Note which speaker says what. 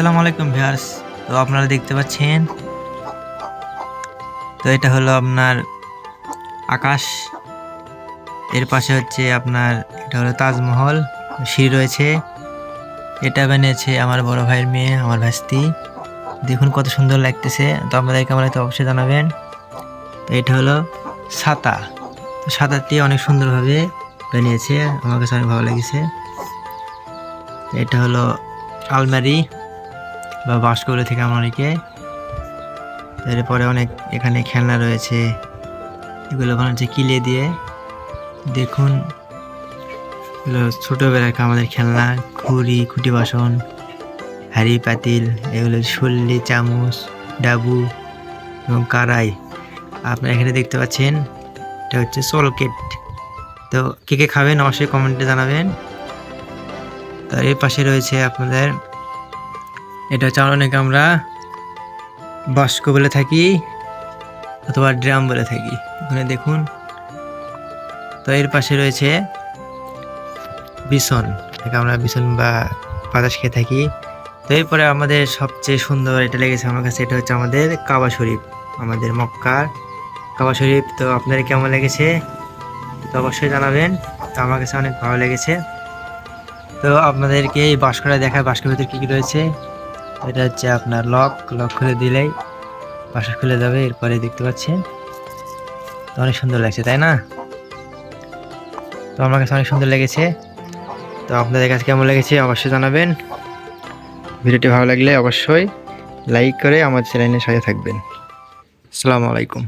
Speaker 1: আসসালামু আলাইকুম ভিউয়ার্স। তো আপনারা দেখতে পাচ্ছেন? তো এটা হলো আপনার আকাশ। এর পাশে হচ্ছে আপনার, এটা হলো তাজমহল। সিঁড়ি রয়েছে। এটা বানিয়েছে আমার বড় ভাইয়ের মেয়ে, আমার ভাস্তি দেখুন কত সুন্দর লাগতেছে। তো আপনাদের লাগতে অবশ্যই জানাবেন। তো এটা হলো ছাতা। তো ছাতাটি অনেক সুন্দরভাবে বানিয়েছে। আমার কাছে অনেক ভালো লেগেছে। এটা হলো আলমারি। বা বাসকগুলো থেকে আমরা অনেকে। এরপরে অনেক এখানে খেলনা রয়েছে। এগুলো বানাচ্ছে কিলে দিয়ে। দেখুন, এগুলো ছোটোবেলাকার আমাদের খেলনা, খুঁড়ি, খুঁটি বাসন, হাঁড়ি পাতিল, এগুলো শল্লি চামচ, ডাবু এবং কারাই আপনারা এখানে দেখতে পাচ্ছেন, এটা হচ্ছে সলকেট। তো কে কে খাবেন অবশ্যই কমেন্টে জানাবেন। তার এর পাশে রয়েছে আপনাদের এটা হচ্ছে অনেকে আমরা বাস্ক বলে থাকি অথবা ড্রাম বলে থাকি? এখানে দেখুন। তো এর পাশে রয়েছে বিসন আমরা বিসন বা বাতাস খেয়ে থাকি। তো এরপরে আমাদের সবচেয়ে সুন্দর এটা লেগেছে আমার কাছে, এটা হচ্ছে আমাদের কাবা শরীফ, আমাদের মক্কার কাবা শরীফ। তো আপনাদের কেমন লেগেছে? তো অবশ্যই জানাবেন। তো আমার কাছে অনেক ভালো লেগেছে। তো আপনাদেরকে এই বাস্কটা দেখায়, বাস্কের ভিতরে কী কী রয়েছে? এটা হচ্ছে আপনার লক লক খুলে দিলেই বাসা খুলে যাবে, এরপরে দেখতে পাচ্ছেন। তো অনেক সুন্দর লাগছে, তাই না? তো আমার কাছে অনেক সুন্দর লেগেছে। তো আপনাদের কাছে কেমন লেগেছে অবশ্যই জানাবেন। ভিডিওটি ভালো লাগলে অবশ্যই লাইক করে আমার চ্যানেলের সাথে থাকবেন। আসসালামু আলাইকুম।